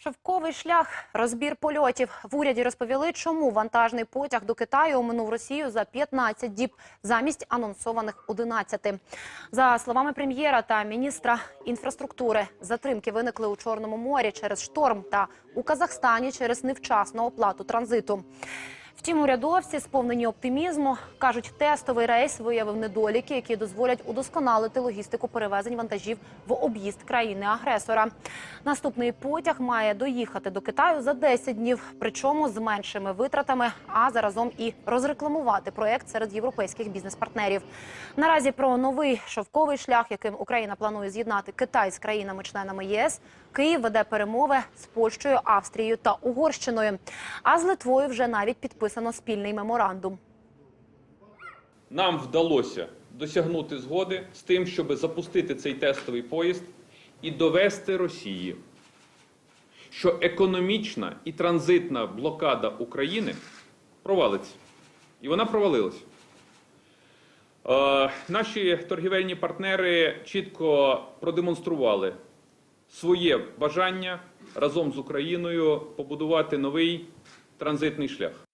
Шовковий шлях, розбір польотів. В уряді розповіли, чому вантажний потяг до Китаю оминув Росію за 15 діб замість анонсованих 11. За словами прем'єра та міністра інфраструктури, затримки виникли у Чорному морі через шторм та у Казахстані через невчасну оплату транзиту. Втім, урядовці, сповнені оптимізму, кажуть, тестовий рейс виявив недоліки, які дозволять удосконалити логістику перевезень вантажів в об'їзд країни-агресора. Наступний потяг має доїхати до Китаю за 10 днів, причому з меншими витратами, а заразом і розрекламувати проект серед європейських бізнес-партнерів. Наразі про новий шовковий шлях, яким Україна планує з'єднати Китай з країнами-членами ЄС, Київ веде перемови з Польщею, Австрією та Угорщиною. А з Литвою вже навіть підписано спільний меморандум. Нам вдалося досягнути згоди з тим, щоб запустити цей тестовий поїзд і довести Росії, що економічна і транзитна блокада України провалиться. І вона провалилась. Е, наші торгівельні партнери чітко продемонстрували своє бажання разом з Україною побудувати новий транзитний шлях.